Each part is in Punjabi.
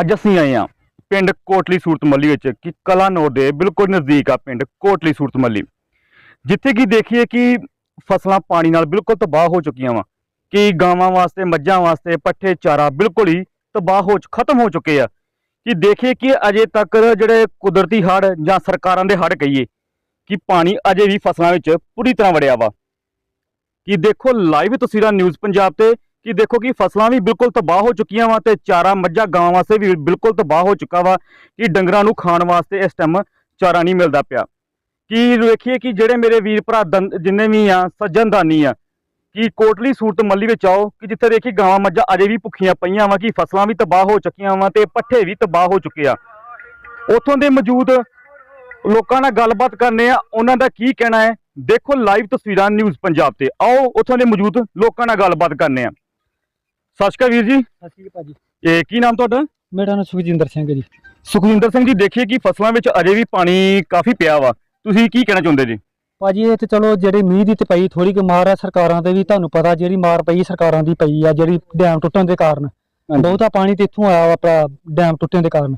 ਅੱਜ ਅਸੀਂ ਆਏ ਹਾਂ ਪਿੰਡ ਕੋਟਲੀ ਸੂਰਤਮੱਲੀ ਵਿੱਚ, ਕਿ ਕਲਾਨੌਰ ਦੇ ਬਿਲਕੁਲ ਨਜ਼ਦੀਕ ਆ ਪਿੰਡ ਕੋਟਲੀ ਸੂਰਤਮੱਲੀ ਜਿੱਥੇ ਕਿ ਦੇਖੀਏ ਕਿ ਫਸਲਾਂ ਪਾਣੀ ਨਾਲ ਬਿਲਕੁਲ ਤਬਾਹ ਹੋ ਚੁੱਕੀਆਂ ਵਾ। ਕਿ ਗਾਵਾਂ ਵਾਸਤੇ, ਮੱਝਾਂ ਵਾਸਤੇ, ਪੱਠੇ, ਚਾਰਾ ਬਿਲਕੁਲ ਹੀ ਤਬਾਹ ਹੋ ਚੁ- ਖਤਮ ਹੋ ਚੁੱਕੇ ਆ। ਕਿ ਦੇਖੀਏ ਕਿ ਅਜੇ ਤੱਕ ਜਿਹੜੇ ਕੁਦਰਤੀ ਹੜ੍ਹ ਜਾਂ ਸਰਕਾਰਾਂ ਦੇ ਹੜ੍ਹ ਕਹੀਏ, ਕਿ ਪਾਣੀ ਅਜੇ ਵੀ ਫਸਲਾਂ ਵਿੱਚ ਪੂਰੀ ਤਰ੍ਹਾਂ ਵੜਿਆ ਵਾ। ਕਿ ਦੇਖੋ ਲਾਈਵ ਤਸਵੀਰਾਂ ਨਿਊਜ਼ ਪੰਜਾਬ ਤੇ ਕਿ ਦੇਖੋ ਕਿ ਫਸਲਾਂ ਵੀ ਬਿਲਕੁਲ ਤਬਾਹ ਹੋ ਚੁੱਕੀਆਂ ਵਾ ਤੇ ਚਾਰਾ ਮੱਝਾਂ ਗਾਵਾਂ ਵਾਸਤੇ ਵੀ ਬਿਲਕੁਲ ਤਬਾਹ ਹੋ ਚੁੱਕਾ ਵਾ ਕਿ ਡੰਗਰਾਂ ਨੂੰ ਖਾਣ ਵਾਸਤੇ ਇਸ ਟਾਈਮ ਚਾਰਾ ਨਹੀਂ ਮਿਲਦਾ ਪਿਆ। ਕਿ ਵੇਖੀਏ ਕਿ ਜਿਹੜੇ ਮੇਰੇ ਵੀਰ ਭਰਾ ਦੰ- ਜਿੰਨੇ ਵੀ ਆ ਸੱਜਣਦਾਨੀ ਆ, ਕਿ ਕੋਟਲੀ ਸੂਰਤ ਮੱਲੀ ਵਿੱਚ ਆਓ, ਕਿ ਜਿੱਥੇ ਦੇਖੀ ਗਾਵਾਂ ਮੱਝਾਂ ਅਜੇ ਵੀ ਭੁੱਖੀਆਂ ਪਈਆਂ ਵਾ, ਕਿ ਫਸਲਾਂ ਵੀ ਤਬਾਹ ਹੋ ਚੁੱਕੀਆਂ ਵਾ ਤੇ ਪੱਠੇ ਵੀ ਤਬਾਹ ਹੋ ਚੁੱਕੇ ਆ। ਉੱਥੋਂ ਦੇ ਮੌਜੂਦ ਲੋਕਾਂ ਨਾਲ ਗੱਲਬਾਤ ਕਰਨੇ ਆ, ਉਹਨਾਂ ਦਾ ਕੀ ਕਹਿਣਾ ਹੈ, ਦੇਖੋ ਲਾਈਵ ਤਸਵੀਰਾਂ ਨਿਊਜ਼ ਪੰਜਾਬ ਤੇ। ਆਓ, ਉੱਥੋਂ ਦੇ ਮੌਜੂਦ ਲੋਕਾਂ ਨਾਲ ਗੱਲਬਾਤ ਕਰਨੇ ਆ। ਸਤਿ ਸ਼੍ਰੀ ਅਕਾਲ ਵੀਰ ਜੀ। ਸਤਿ ਸ਼੍ਰੀ ਅਕਾਲ ਭਾਜੀ। ਇਹ ਕੀ ਨਾਮ ਤੁਹਾਡਾ? ਮੇਰਾ ਨਾਮ ਸੁਖਜਿੰਦਰ ਸਿੰਘ ਹੈ ਜੀ। ਸੁਖਵਿੰਦਰ ਸਿੰਘ ਜੀ ਦੇਖੀਏ ਕਿ ਫਸਲਾਂ ਵਿੱਚ ਅਜੇ ਵੀ ਪਾਣੀ ਕਾਫੀ ਪਿਆ ਵਾ। ਤੁਸੀਂ ਕੀ ਕਹਿਣਾ ਚਾਹੁੰਦੇ ਜੀ? ਭਾਜੀ ਇਹ ਤੇ ਚਲੋ ਜਿਹੜੀ ਮੀਂਹ ਦੀ ਤੇ ਪਈ ਥੋੜੀ ਕੁ ਮਾਰ ਆ ਸਰਕਾਰਾਂ ਤੇ ਵੀ ਤੁਹਾਨੂੰ ਪਤਾ ਜਿਹੜੀ ਮਾਰ ਪਈ ਸਰਕਾਰਾਂ ਦੀ ਪਈ ਆ ਜਿਹੜੀ ਡੈਮ ਟੁੱਟਣ ਦੇ ਕਾਰਨ। ਬਹੁਤਾ ਪਾਣੀ ਤੇ ਇੱਥੋਂ ਆਇਆ ਵਾ ਆਪਣਾ ਡੈਮ ਟੁੱਟਣ ਦੇ ਕਾਰਨ।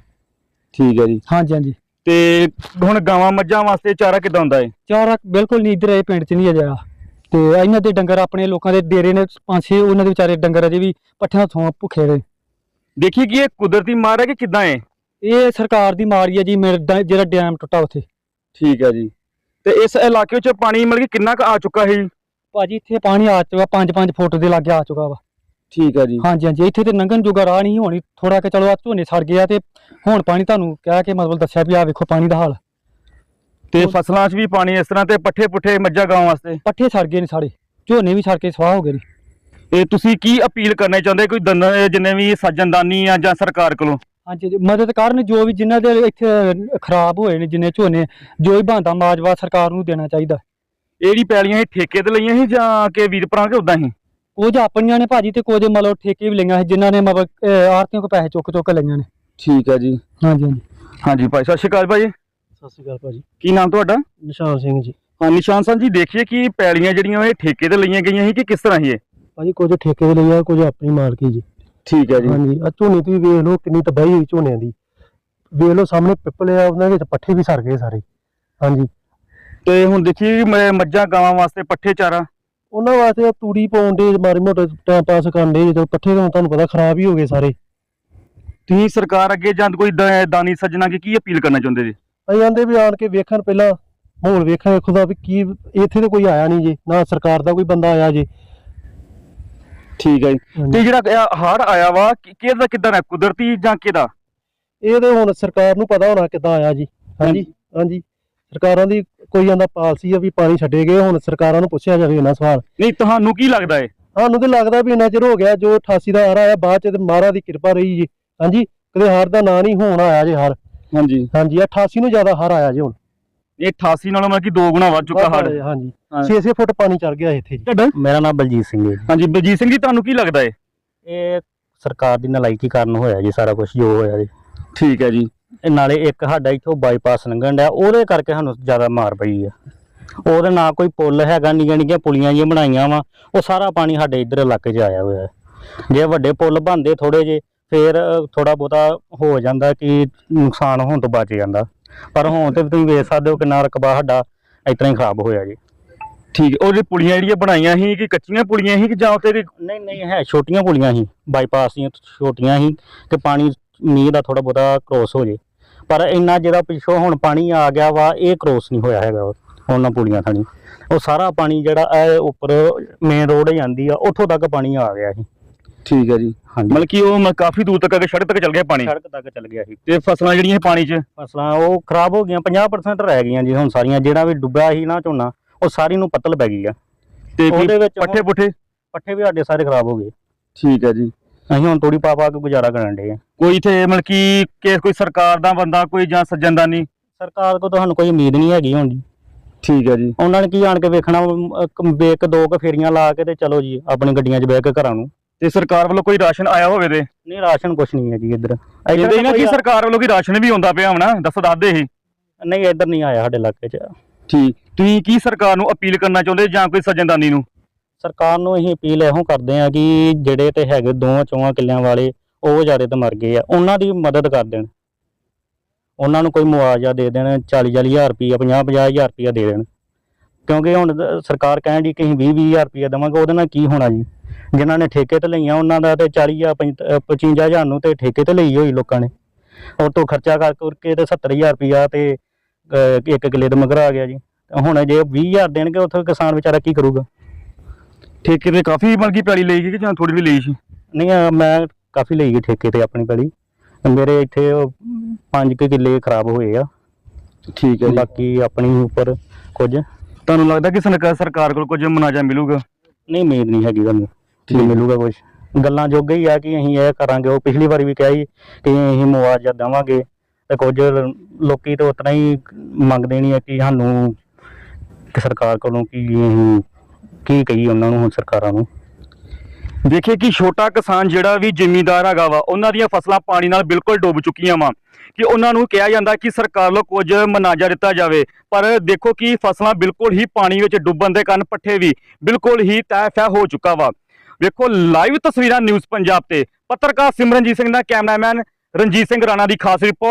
ਠੀਕ ਹੈ ਜੀ। ਹਾਂਜੀ ਹਾਂਜੀ। ਤੇ ਹੁਣ ਗਾਵਾਂ ਮੱਝਾਂ ਵਾਸਤੇ ਚਾਰਾ ਕਿੱਦਾਂ ਹੁੰਦਾ ਹੈ ਚਾਰਾ ਬਿਲਕੁਲ ਨਹੀਂ ਇੱਧਰ ਇਹ ਪਿੰਡ 'ਚ ਨਹੀਂ ਅਜਿਹਾ। ਤੇ ਇਹਨਾਂ ਦੇ ਡੰਗਰ ਆਪਣੇ ਲੋਕਾਂ ਦੇ ਡੇਰੇ ਨੇ ਪੰਜ ਛੇ ਉਹਨਾਂ ਦੇ ਵਿਚਾਰੇ ਡੰਗਰ ਅਜੇ ਵੀ ਪੱਠਿਆਂ ਤੋਂ ਭੁੱਖੇ ਰਹੇ ਦੇਖੀਏ ਕਿ ਇਹ ਕੁਦਰਤੀ ਮਾਰ ਹੈ ਕਿ ਕਿੱਦਾਂ ਹੈ? ਇਹ ਸਰਕਾਰ ਦੀ ਮਾਰੀ ਆ ਜੀ ਮੇਰੇ ਜਿਹੜਾ ਡੈਮ ਟੁੱਟਾ ਉੱਥੇ। ਠੀਕ ਹੈ ਜੀ। ਤੇ ਇਸ ਇਲਾਕੇ ਵਿੱਚ ਪਾਣੀ ਮਤਲਬ ਕਿ ਕਿੰਨਾ ਕੁ ਆ ਚੁੱਕਾ ਹੈ ਭਾਜੀ ਇੱਥੇ ਪਾਣੀ ਆ ਚੁੱਕਾ 5-5 ਫੁੱਟ ਦੇ ਲਾਗੇ ਆ ਚੁੱਕਾ ਵਾ। ਠੀਕ ਹੈ ਜੀ। ਹਾਂਜੀ ਹਾਂਜੀ ਇੱਥੇ ਤੇ ਲੰਘਣ ਜੋਗਾ ਰਾਹ ਨਹੀਂ ਹੋਣੀ। ਥੋੜਾ ਕਿ ਚਲੋ ਆ ਝੋਨੇ ਸੜ ਗਿਆ ਤੇ ਹੁਣ ਪਾਣੀ ਤੁਹਾਨੂੰ ਕਹਿ ਕੇ ਮਤਲਬ ਦੱਸਿਆ ਵੀ ਆ ਵੇਖੋ ਪਾਣੀ ਦਾ ਹਾਲ। ਤੇ ਫਸਲਾਂ 'ਚ ਵੀ ਪਾਣੀ ਇਸ ਤਰ੍ਹਾਂ ਤੇ ਪੱਠੇ ਪੁੱਠੇ ਮੱਝਾਂ ਗਾਵਾਂ ਵਾਸਤੇ। ਪੱਠੇ ਸੜ ਗਏ ਨੇ ਸਾਰੇ ਝੋਨੇ ਵੀ ਸੜ ਕੇ ਸਵਾਹ ਹੋ ਗਏ ਨੇ। ਇਹ ਤੁਸੀਂ ਕੀ ਅਪੀਲ ਕਰਨਾ ਚਾਹੁੰਦੇ ਕੋਈ ਜਿੰਨੇ ਵੀ ਸੱਜਣਦਾਨੀ ਆ ਜਾਂ ਸਰਕਾਰ ਕੋਲੋਂ? ਹਾਂਜੀ ਮਦਦ ਕਰਨ ਜੋ ਵੀ ਜਿਨ੍ਹਾਂ ਦੇ ਇੱਥੇ ਖਰਾਬ ਹੋਏ ਨੇ ਜਿੰਨੇ ਝੋਨੇ ਜੋ ਵੀ ਬਣਦਾ ਮਾਜਵਾ ਸਰਕਾਰ ਨੂੰ ਦੇਣਾ ਚਾਹੀਦਾ। ਇਹ ਜਿਹੜੀ ਪੈਲੀਆਂ ਇਹ ਠੇਕੇ ਤੇ ਲਈਆਂ ਸੀ ਜਾਂ ਕਿ ਵੀਰ ਭਰਾ ਕੇ ਉਦਾਂ ਹੀ? ਕੁਝ ਆਪਣੀਆਂ ਨੇ ਭਾਜੀ ਤੇ ਕੁਝ ਮਤਲਬ ਠੇਕੇ ਵੀ ਲਈਆਂ ਸੀ ਜਿਨ੍ਹਾਂ ਨੇ ਮਤਲਬ ਆਰਤੀਆਂ ਕੋ ਪੈਸੇ ਚੁੱਕ ਚੁੱਕ ਲਈਆਂ ਨੇ। ਠੀਕ ਹੈ ਜੀ। ਹਾਂਜੀ ਹਾਂਜੀ। ਹਾਂਜੀ ਭਾਈ ਸਤਿ ਸ਼੍ਰੀ ਅਕਾਲ ਭਾਈ। ਸਤਿ ਸ਼੍ਰੀ ਅਕਾਲ ਭਾਜੀ। ਕੀ ਨਾਮ ਤੁਹਾਡਾ? ਨਿਸ਼ਾਨ ਸਿੰਘ ਜੀ। ਹਾਂ ਨਿਸ਼ਾਨ ਸਿੰਘ ਜੀ ਦੇਖੀਏ ਕਿ ਪੈਲੀਆਂ ਜਿਹੜੀਆਂ ਇਹ ਠੇਕੇ ਤੇ ਲਈਆਂ ਗਈਆਂ ਸੀ ਕਿ ਕਿਸ ਤਰ੍ਹਾਂ ਸੀ ਇਹ? ਭਾਜੀ ਕੁਝ ਠੇਕੇ ਦੇ ਲਈਆਂ ਕੁਝ ਆਪਣੀ ਮਾਲਕੀ ਜੀ। ਠੀਕ ਹੈ ਹਾਂਜੀ ਆ ਝੋਨੇ ਤੁਸੀਂ ਵੇਖ ਲਓ ਕਿੰਨੀ ਤਬਾਹੀ ਹੋਈ ਝੋਨਿਆਂ ਦੀ। ਵੇਖ ਲਓ ਸਾਹਮਣੇ ਪਿੱਪਲ ਆ ਉਹਨਾਂ ਵਿੱਚ ਪੱਠੇ ਵੀ ਸੜ ਗਏ ਸਾਰੇ। ਹਾਂਜੀ। ਤੇ ਹੁਣ ਦੇਖੀਏ ਮ- ਮੱਝਾਂ ਗਾਵਾਂ ਵਾਸਤੇ ਪੱਠੇ ਚਾਰਾ। ਉਹਨਾਂ ਵਾਸਤੇ ਤੂੜੀ ਪਾਉਣ ਦੇ ਮਾਰੀ ਮੋਟੇ ਟਾਈਮ ਪਾਸ ਕਰਨ ਦੇ ਜਦੋਂ ਪੱਠੇ ਤਾਂ ਤੁਹਾਨੂੰ ਪਤਾ ਖਰਾਬ ਹੀ ਹੋ ਗਏ ਸਾਰੇ। ਤੁਸੀਂ ਸਰਕਾਰ ਅੱਗੇ ਜਾਂ ਕੋਈ ਦ- ਦਾਨੀ ਸੱਜਣਾ ਕੀ ਅਪੀਲ ਕਰਨਾ ਚਾਹੁੰਦੇ ਜੀ? ਅਸੀਂ ਕਹਿੰਦੇ ਵੀ ਆਣ ਕੇ ਵੇਖਣ ਪਹਿਲਾਂ ਮਾਹੌਲ ਵੇਖਣ ਵੇਖੋ ਦਾ ਵੀ ਕੀ ਇੱਥੇ ਤੇ ਕੋਈ ਆਇਆ ਨਹੀਂ ਜੀ ਨਾ ਸਰਕਾਰ ਦਾ ਕੋਈ ਬੰਦਾ ਆਇਆ ਜੀ। ਠੀਕ ਹੈ ਜੀ। ਤੇ ਜਿਹੜਾ ਹੜ ਆਇਆ ਵਾ ਕਿ- ਕਿਹਦਾ ਕਿਦਾਂ ਹੈ ਕੁਦਰਤੀ ਜਾਂ ਕਿਹਦਾ? ਇਹ ਤੇ ਹੁਣ ਸਰਕਾਰ ਨੂੰ ਪਤਾ ਹੋਣਾ ਕਿੱਦਾਂ ਆਇਆ ਜੀ। ਹਾਂਜੀ ਹਾਂਜੀ। ਸਰਕਾਰਾਂ ਦੀ ਕੋਈ ਜਾਂਦਾ ਪਾਲਸੀ ਆ ਵੀ ਪਾਣੀ ਛੱਡੇ ਗਏ ਹੁਣ ਸਰਕਾਰਾਂ ਨੂੰ ਪੁੱਛਿਆ ਜਾਵੇ ਇਹਨਾਂ ਸਵਾਲ। ਨਹੀਂ ਤੁਹਾਨੂੰ ਕੀ ਲੱਗਦਾ ਹੈ ਸਾਨੂੰ ਤੇ ਲੱਗਦਾ ਵੀ ਇੰਨਾ ਚਿਰ ਹੋ ਗਿਆ ਜੋ 88 ਦਾ ਹਾਰ ਆਇਆ ਬਾਅਦ ਚ ਤੇ ਮਹਾਰਾਜ ਦੀ ਕਿਰਪਾ ਰਹੀ ਜੀ। ਹਾਂਜੀ ਕਦੇ ਹਾਰ ਦਾ ਨਾਂ ਨਹੀਂ ਹੋਣ ਆਇਆ ਜੀ ਹਾਰ ਹਾਂਜੀ। ਹਾਂਜੀ 88 ਨੂੰ ਜ਼ਿਆਦਾ ਹਾਰ ਆਇਆ ਜੀ ਹੁਣ। ਇਹ 88 ਨਾਲੋਂ ਮਤਲਬ ਕਿ ਦੋ ਗੁਣਾ ਵੱਧ ਚੁੱਕਾ ਹੜ ਹਾਂਜੀ। ਹਾਂ। 6-6 ਫੁੱਟ ਪਾਣੀ ਚੜ ਗਿਆ ਇੱਥੇ ਜੀ। ਤੁਹਾਡਾ? ਮੇਰਾ ਨਾਮ ਬਲਜੀਤ ਸਿੰਘ ਹੈ ਹਾਂਜੀ ਬਲਜੀਤ ਸਿੰਘ ਜੀ ਤੁਹਾਨੂੰ ਕੀ ਲੱਗਦਾ ਹੈ ਇਹ ਸਰਕਾਰ ਦੀ ਨਲਾਇਕੀ ਕਾਰਨ ਹੋਇਆ ਜੀ ਸਾਰਾ ਕੁਝ ਜੋ ਹੋਇਆ ਜੀ। ਠੀਕ ਹੈ ਜੀ। ਇਹ ਨਾਲੇ ਇੱਕ ਸਾਡਾ ਇੱਥੋਂ ਬਾਈਪਾਸ ਲੰਘਣ ਡਿਆ ਉਹਦੇ ਕਰਕੇ ਸਾਨੂੰ ਜ਼ਿਆਦਾ ਮਾਰ ਪਈ ਆ। ਉਹਦੇ ਨਾਲ ਕੋਈ ਪੁੱਲ ਹੈਗਾ ਨਿੱਕੀਆਂ ਨਿੱਕੀਆਂ ਪੁਲੀਆਂ ਜਿਹੀਆਂ ਬਣਾਈਆਂ ਵਾ ਉਹ ਸਾਰਾ ਪਾਣੀ ਸਾਡੇ ਇੱਧਰ ਇਲਾਕੇ 'ਚ ਆਇਆ ਹੋਇਆ। ਹੈ ਜੇ ਵੱਡੇ ਪੁੱਲ ਬਣਦੇ ਥੋੜੇ ਜੇ ਫੇਰ ਥੋੜਾ ਬਹੁਤਾ ਹੋ ਜਾਂਦਾ ਕਿ ਨੁਕਸਾਨ ਹੋਣ ਤੋਂ ਬਚ ਜਾਂਦਾ। ਪਰ ਹੁਣ ਤੇ ਤੁਸੀਂ ਵੇਖ ਸਕਦੇ ਹੋ ਕਿੰਨਾ ਰਕਬਾ ਸਾਡਾ ਇਤਨਾ ਹੀ ਖਰਾਬ ਹੋਇਆ ਜੀ। ਠੀਕ ਉਹ ਜਿਹੜੀ ਪੁਲੀਆਂ ਜਿਹੜੀਆਂ ਬਣਾਈਆਂ ਸੀ ਕਿ ਕੱਚੀਆਂ ਪੁਲੀਆਂ ਸੀ ਕਿ ਜਾਂ ਉੱਤੇ ਨਹੀਂ ਨਹੀਂ ਹੈ ਛੋਟੀਆਂ ਪੁਲੀਆਂ ਸੀ ਬਾਈਪਾਸ ਦੀਆਂ ਛੋਟੀਆਂ ਸੀ ਕਿ ਪਾਣੀ ਮੀਂਹ ਦਾ ਥੋੜਾ ਬਹੁਤਾ ਕ੍ਰੋਸ ਹੋ ਜੇ। ਪਰ ਇੰਨਾ ਜਿਹੜਾ ਪਿੱਛੋਂ ਹੁਣ ਪਾਣੀ ਆ ਗਿਆ ਵਾ ਇਹ ਕ੍ਰੋਸ ਨਹੀਂ ਹੋਇਆ ਹੈਗਾ ਉਹਨਾਂ ਪੁਲੀਆਂ ਥਾਣੀ। ਉਹ ਸਾਰਾ ਪਾਣੀ ਜਿਹੜਾ ਇਹ ਉੱਪਰ ਮੇਨ ਰੋਡ ਜਾਂਦੀ ਆ ਉੱਥੋਂ ਤੱਕ ਪਾਣੀ ਆ ਗਿਆ ਸੀ। ਠੀਕ ਹੈ ਜੀ ਹਾਂਜੀ। ਮਤਲਬ ਕਿ ਉਹ ਮ- ਕਾਫੀ ਦੂਰ ਤੱਕ ਅੱਗੇ ਸੜਕ ਤੱਕ ਚੱਲ ਗਿਆ ਪਾਣੀ? ਸੜਕ ਤੱਕ ਚੱਲ ਗਿਆ ਸੀ। ਤੇ ਫਸਲਾਂ ਜਿਹੜੀਆਂ ਇਹ ਪਾਣੀ 'ਚ? ਫਸਲਾਂ ਉਹ ਖਰਾਬ ਹੋ ਗਈਆਂ 50% ਰਹਿ ਗਈਆਂ ਜੀ ਹੁਣ ਸਾਰੀਆਂ ਜਿਹੜਾ ਵੀ ਡੁੱਬਿਆ ਸੀ ਨਾ ਝੋਨਾ ਉਹ ਸਾਰੀ ਨੂੰ ਪੱਤਲ ਪੈ ਗਈ ਆ। ਤੇ ਉਹਦੇ ਵਿੱਚ ਪੱਠੇ ਪੁੱਠੇ? ਪੱਠੇ ਵੀ ਸਾਡੇ ਸਾਰੇ ਖਰਾਬ ਹੋ ਗਏ। ਠੀਕ ਹੈ ਜੀ। ਅਸੀਂ ਹੁਣ ਤੋੜੀ ਪਾ ਪਾ ਕੇ ਗੁਜ਼ਾਰਾ ਕਰਨ ਦੇ ਆ। ਕੋਈ ਇੱਥੇ ਮਤਲਬ ਕਿ ਕਿ ਕੋਈ ਸਰਕਾਰ ਦਾ ਬੰਦਾ ਕੋਈ ਜਾਂ ਸੱਜਣਦਾਨੀ ਸਰਕਾਰ ਕੋਲ ਤੁਹਾਨੂੰ ਕੋਈ ਉਮੀਦ ਨਹੀਂ ਹੈਗੀ ਹੁਣ ਜੀ। ਠੀਕ ਹੈ ਜੀ। ਉਹਨਾਂ ਨੇ ਕੀ ਆਣ ਕੇ ਵੇਖਣਾ ਵੇਕ ਦੋ ਕੁ ਫੇਰੀਆਂ ਲਾ ਕੇ ਤੇ ਚਲੋ ਜੀ ਆਪਣੀ ਗੱਡੀਆਂ 'ਚ ਬਹਿ ਕੇ ਘਰਾਂ ਨੂੰ। ਤੇ ਸਰਕਾਰ ਵੱਲੋਂ ਕੋਈ ਰਾਸ਼ਨ ਆਇਆ ਹੋਵੇ ਤੇ? ਨਹੀਂ ਰਾਸ਼ਨ ਕੁਛ ਨਹੀਂ ਹੈ ਜੀ ਇੱਧਰ। ਇਹਦੇ ਨਾ ਕਿ ਸਰਕਾਰ ਵੱਲੋਂ ਕੀ ਰਾਸ਼ਨ ਵੀ ਆਉਂਦਾ ਪਿਆ ਹੋਣਾ? ਦੱਸੋ ਦੱਸਦੇ ਹੀ ਨਹੀਂ ਇੱਧਰ ਨਹੀਂ ਆਇਆ ਸਾਡੇ ਇਲਾਕੇ 'ਚ। ਠੀਕ। ਤੁਸੀਂ ਕੀ ਸਰਕਾਰ ਨੂੰ ਅਪੀਲ ਕਰਨਾ ਚਾਹੁੰਦੇ ਜਾਂ ਕੋਈ ਸੱਜਣਦਾਨੀ ਨੂੰ? ਸਰਕਾਰ ਨੂੰ ਅਸੀਂ ਅਪੀਲ ਇਹੋ ਕਰਦੇ ਆ ਕਿ ਜਿਹੜੇ ਤੇ ਹੈਗੇ ਦੋ ਚੌਹਾਂ ਕਿੱਲਿਆਂ ਵਾਲੇ ਉਹ ਵਿਚਾਰੇ ਤਾਂ ਮਰ ਗਏ ਆ। ਉਹਨਾਂ ਦੀ ਮਦਦ ਕਰ ਦੇਣ। ਉਹਨਾਂ ਨੂੰ ਕੋਈ ਮੁਆਵਜ਼ਾ ਦੇ ਦੇਣ 40 40000 ਰੁਪਈਆ 50 50000 ਰੁਪਈਆ ਦੇ ਦੇਣ। ਕਿਉਂਕਿ ਹੁਣ ਸਰਕਾਰ ਕਹਿਣ ਦੀ ਕਿ ਅਸੀਂ 20 20000 ਰੁਪਈਆ ਦੇਵਾਂਗੇ ਉਹਦੇ ਨਾਲ ਕੀ ਹੋਣਾ ਜੀ? ਜਿਨ੍ਹਾਂ ਨੇ ਠੇਕੇ ਤੇ ਲਈਆਂ ਉਹਨਾਂ ਦਾ ਤੇ 40 ਜਾਂ 55000 ਨੂੰ ਤੇ ਠੇਕੇ ਤੇ ਲਈ ਹੋਈ ਲੋਕਾਂ ਨੇ। ਉਹ ਤੋਂ ਖਰਚਾ ਕਰ ਕਰਕੇ ਤੇ 70000 ਰੁਪਈਆ ਤੇ ਇੱਕ ਕਿੱਲੇ ਦੇ ਮਗਰ ਆ ਗਿਆ ਜੀ। ਹੁਣ ਜੇ 20000 ਦੇਣਗੇ ਉੱਥੇ ਕਿਸਾਨ ਵਿਚਾਰਾ ਕੀ ਕਰੂਗਾ? ਠੇਕੇ ਤੇ ਕਾਫੀ ਮਲਕੀ ਪੈਲੀ ਲਈ ਗਈ ਕਿ ਜਾਂ ਥੋੜੀ ਵੀ ਲਈ ਸੀ? ਨਹੀਂ ਮੈਂ ਕਾਫੀ ਲਈ ਗਈ ਠੇਕੇ ਤੇ ਆਪਣੀ ਪੈਲੀ। ਮੇਰੇ ਇੱਥੇ ਉਹ ਪੰਜ ਕੁ ਕਿੱਲੇ ਖਰਾਬ ਹੋਏ ਆ। ਠੀਕ ਬਾਕੀ ਆਪਣੀ ਉੱਪਰ ਕੁਝ। ਤੁਹਾਨੂੰ ਲੱਗਦਾ ਕਿ ਸਰਕਾਰ ਸਰਕਾਰ ਕੋਲ ਕੁਝ ਮੁਨਾਜ਼ਾ ਮਿਲੂਗਾ? ਨਹੀਂ ਉਮੀਦ ਨਹੀਂ ਹੈਗੀ ਤੁਹਾਨੂੰ ਠੀਕ। ਮਿਲੂਗਾ ਕੁਝ ਗੱਲਾਂ ਜੋਗੇ ਹੀ ਆ ਕਿ ਅਸੀਂ ਇਹ ਕਰਾਂਗੇ ਉਹ ਪਿਛਲੀ ਵਾਰੀ ਵੀ ਕਿਹਾ ਸੀ ਕਿ ਅਸੀਂ ਮੁਆਵਜ਼ਾ ਦੇਵਾਂਗੇ। ਤੇ ਕੁਝ ਲੋਕੀ ਤਾਂ ਉਤਨਾ ਹੀ ਮੰਗਦੇ ਨਹੀਂ ਆ ਕਿ ਸਾਨੂੰ ਕਿ ਸਰਕਾਰ ਕੋਲੋਂ ਕੀ ਅਸੀਂ ਕੀ ਕਹੀ ਉਹਨਾਂ ਨੂੰ ਹੁਣ ਸਰਕਾਰਾਂ ਨੂੰ। ਦੇਖੇ ਕਿ ਛੋਟਾ ਕਿਸਾਨ ਜਿਹੜਾ ਵੀ ਜ਼ਿਮੀਂਦਾਰ ਹੈਗਾ ਵਾ ਉਹਨਾਂ ਦੀਆਂ ਫਸਲਾਂ ਪਾਣੀ ਨਾਲ ਬਿਲਕੁਲ ਡੁੱਬ ਚੁੱਕੀਆਂ ਵਾ। ਕਿ ਉਹਨਾਂ ਨੂੰ ਕਿਹਾ ਜਾਂਦਾ ਕਿ ਸਰਕਾਰ ਵੱਲੋਂ ਕੁਝ ਮੁਨਾਜ਼ਾ ਦਿੱਤਾ ਜਾਵੇ। ਪਰ ਦੇਖੋ ਕਿ ਫਸਲਾਂ ਬਿਲਕੁਲ ਹੀ ਪਾਣੀ ਵਿੱਚ ਡੁੱਬਣ ਦੇ ਕਾਰਨ ਪੱਠੇ ਵੀ ਬਿਲਕੁਲ ਹੀ ਤੈਫਾ ਹੋ ਚੁੱਕਾ ਵਾ। ਵੇਖੋ ਲਾਈਵ ਤਸਵੀਰਾਂ ਨਿਊਜ਼ ਪੰਜਾਬ ਤੇ। ਪੱਤਰਕਾਰ ਸਿਮਰਨਜੀਤ ਸਿੰਘ ਦਾ ਕੈਮਰਾਮੈਨ ਰਣਜੀਤ ਸਿੰਘ ਰਾਣਾ ਦੀ ਖਾਸ ਰਿਪੋਰਟ